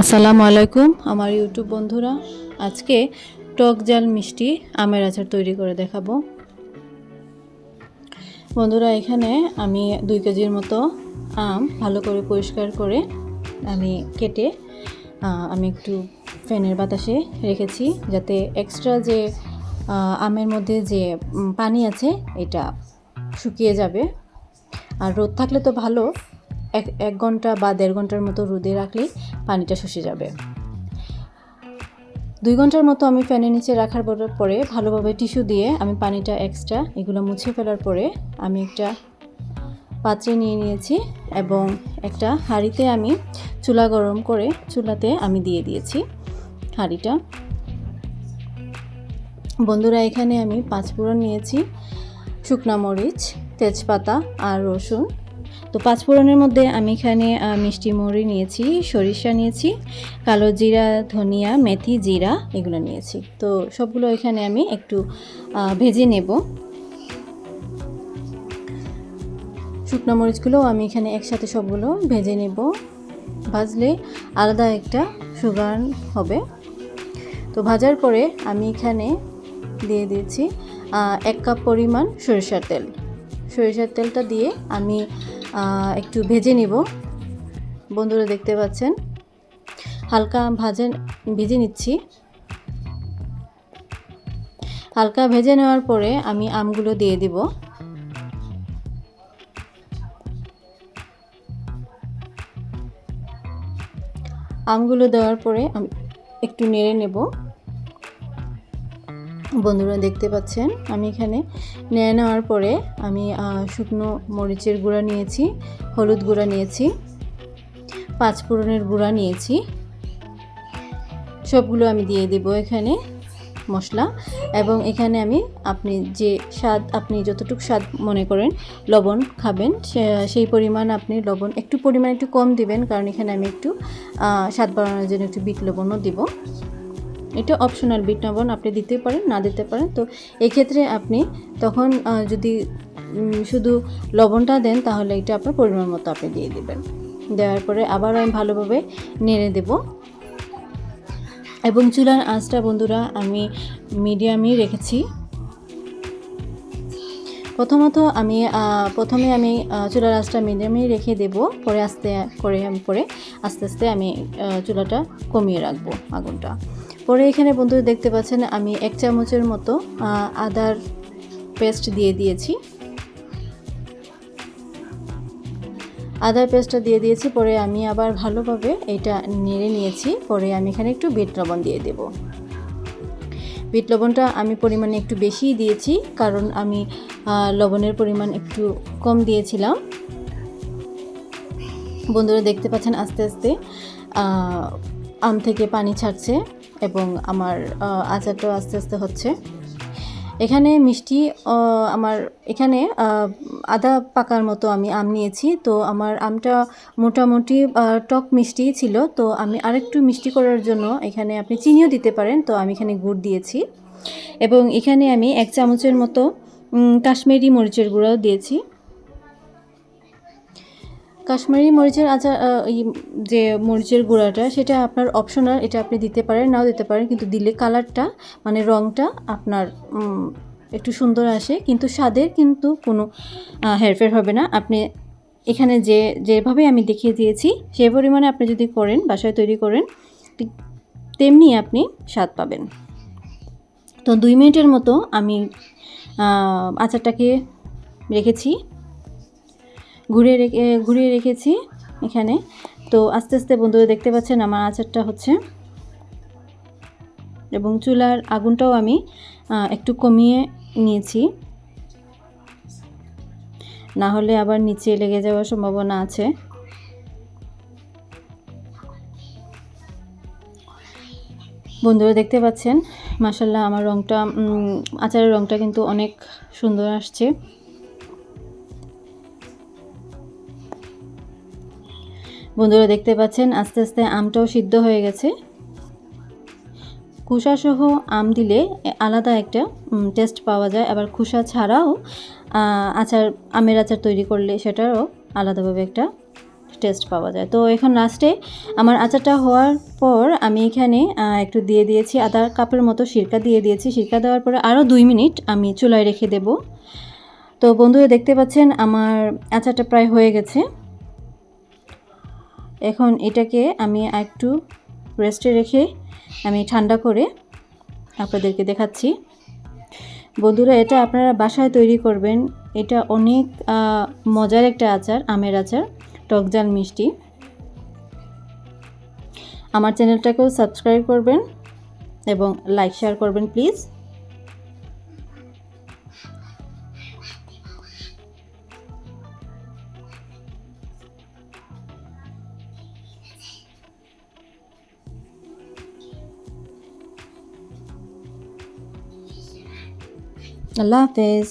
আসসালামু আলাইকুম, আমার ইউটিউব বন্ধুরা। আজকে টক জাল মিষ্টি আমের আচার তৈরি করে দেখাবো। বন্ধুরা, এখানে আমি দুই কেজির মতো আম ভালো করে পরিষ্কার করে আমি কেটে আমি একটু ফ্যানের বাতাসে রেখেছি যাতে এক্সট্রা যে আমের মধ্যে যে পানি আছে, এটা শুকিয়ে যাবে। আর রোদ থাকলে তো ভালো। এক এক ঘণ্টা বা দেড় ঘণ্টার মতো রোদে রাখলেই পানিটা শুষে যাবে। দুই ঘণ্টার মতো আমি ফ্যানের নিচে রাখার পর- ভালোভাবে টিস্যু দিয়ে আমি পানিটা এক্সট্রা এগুলো মুছে ফেলার পরে আমি একটা পাত্রে নিয়ে নিয়েছি এবং একটা হাঁড়িতে আমি চুলা গরম করে চুলাতে আমি দিয়ে দিয়েছি হাঁড়িটা। বন্ধুরা, এখানে আমি পাঁচ ফোড়ন নিয়েছি, শুকনা মরিচ, তেজপাতা আর রসুন। তো পাঁচ ফোড়নের মধ্যে আমি এখানে মিষ্টি মরি নিয়েছি, সরিষা নিয়েছি, কালো জিরা, ধনিয়া, মেথি, জিরা এগুলো নিয়েছি। তো সবগুলো এখানে আমি একটু ভেজে নেব। শুকনো মরিচগুলো আমি এখানে একসাথে সবগুলো ভেজে নেব। ভাজলে আলাদা একটা সুগার হবে। তো ভাজার পরে আমি এখানে দিয়ে দিয়েছি এক কাপ পরিমাণ সরিষার তেল। সরিষার তেলটা দিয়ে আমি একটু ভেজে নিব। বন্ধুরা দেখতে পাচ্ছেন, হালকা ভাজে ভেজে নিচ্ছি। হালকা ভেজে নেওয়ার পরে আমি আমগুলো দিয়ে দিব। আমগুলো দেওয়ার পরে আমি একটু নেড়ে নেব। বন্ধুরা দেখতে পাচ্ছেন, আমি এখানে নেড়ে নেওয়ার পরে আমি শুকনো মরিচের গুঁড়া নিয়েছি, হলুদ গুঁড়া নিয়েছি, পাঁচ ফোড়নের গুঁড়া নিয়েছি। সবগুলো আমি দিয়ে দেব এখানে মশলা এবং এখানে আমি আপনি যে স্বাদ, আপনি যতটুকু স্বাদ মনে করেন লবণ খাবেন সেই পরিমাণ আপনি লবণ একটু পরিমাণ একটু কম দিবেন, কারণ এখানে আমি একটু স্বাদ বাড়ানোর জন্য একটু বিট লবণও দিব। এটা অপশনাল বিট আপনি দিতে পারেন, না দিতে পারেন। তো এক্ষেত্রে আপনি তখন যদি শুধু লবণটা দেন, তাহলে এটা আপনার পরিমাণ মতো আপনি দিয়ে দেবেন। দেওয়ার পরে আবার আমি ভালোভাবে নেড়ে দেব। এবং চুলার আঁচটা বন্ধুরা, আমি মিডিয়ামই রেখেছি। প্রথমত আমি প্রথমে আমি চুলার আঁচটা মিডিয়ামে রেখে দেব। পরে আস্তে করে পরে আস্তে আস্তে আমি চুলাটা কমিয়ে রাখব আগুনটা। পরে এখানে বন্ধুরা দেখতে পাচ্ছেন আমি এক চামচের মতো আদার পেস্ট দিয়ে দিয়েছি। আদার পেস্টটা দিয়ে দিয়েছি, পরে আমি আবার ভালোভাবে এটা নেড়ে নিয়েছি, পরে আমি এখানে একটু বিট লবণ দিয়ে দেবো। বিট লবণটা আমি পরিমাণে একটু বেশিই দিয়েছি, কারণ আমি লবণের পরিমাণ একটু কম দিয়েছিলাম। বন্ধুরা দেখতে পাচ্ছেন আস্তে আস্তে আম থেকে পানি ছাড়ছে। এবং আমার আচারটাও আস্তে আস্তে হচ্ছে। এখানে মিষ্টি আমার এখানে আদা পাকার মতো আমি আম নিয়েছি। তো আমার আমটা মোটামুটি টক মিষ্টি ছিল। তো আমি আরেকটু মিষ্টি করার জন্য এখানে আপনি চিনিও দিতে পারেন। তো আমি এখানে গুড় দিয়েছি। এবং এখানে আমি এক চামচের মতো কাশ্মীরি মরিচের গুঁড়াও দিয়েছি। কাশ্মীরি মরিচের আচার যে মরিচের গুঁড়াটা, সেটা আপনার অপশনাল এটা আপনি দিতে পারেন, নাও দিতে পারেন, কিন্তু দিলে কালারটা মানে রঙটা আপনার একটু সুন্দর আসে, কিন্তু স্বাদের কিন্তু কোনো হেরফের হবে না। আপনি এখানে যে, যেভাবে আমি দেখিয়ে দিয়েছি, সে পরিমাণে আপনি যদি করেন, বাসায় তৈরি করেন তেমনি আপনি স্বাদ পাবেন। তো দুই মিনিটের মতো আমি আচারটাকে রেখেছি। ঘুরিয়ে রেখে ঘুরিয়ে রেখেছি এখানে। তো আস্তে আস্তে বন্ধুরা দেখতে পাচ্ছেন আমার আচারটা হচ্ছে। এবং চুলার আগুনটাও আমি একটু কমিয়ে নিয়েছি। না হলে আবার নিচে লেগে যাওয়ার সম্ভাবনা আছে। বন্ধুরা দেখতে পাচ্ছেন মাসাল্লাহ আমার রংটা আচারের রংটা কিন্তু অনেক সুন্দর আসছে। বন্ধুরা দেখতে পাচ্ছেন, আস্তে আস্তে আমটাও সিদ্ধ হয়ে গেছে। খোসাসহ আম দিলে আলাদা একটা টেস্ট পাওয়া যায়। আবার খোসা ছাড়াও আচার, আমের আচার তৈরি করলে সেটারও আলাদাভাবে একটা টেস্ট পাওয়া যায়। তো এখন লাস্টে আমার আচারটা হওয়ার পর আমি এখানে একটু দিয়ে দিয়েছি আধা কাপের মতো সিরকা দিয়ে দিয়েছি। সিরকা দেওয়ার পরে আরও দুই মিনিট আমি চুলায় রেখে দেব। তো বন্ধুরা দেখতে পাচ্ছেন, আমার আচারটা প্রায় হয়ে গেছে। এখন এটাকে আমি একটু রেস্টে রেখে আমি ঠান্ডা করে আপনাদেরকে দেখাচ্ছি। বন্ধুরা, এটা আপনারা বাসায় তৈরি করবেন। এটা অনেক মজার একটা আচার, আমের আচার টকজাল মিষ্টি। আমার চ্যানেলটাকেও সাবস্ক্রাইব করবেন এবং লাইক শেয়ার করবেন প্লিজ আল্লাহ হাফেজ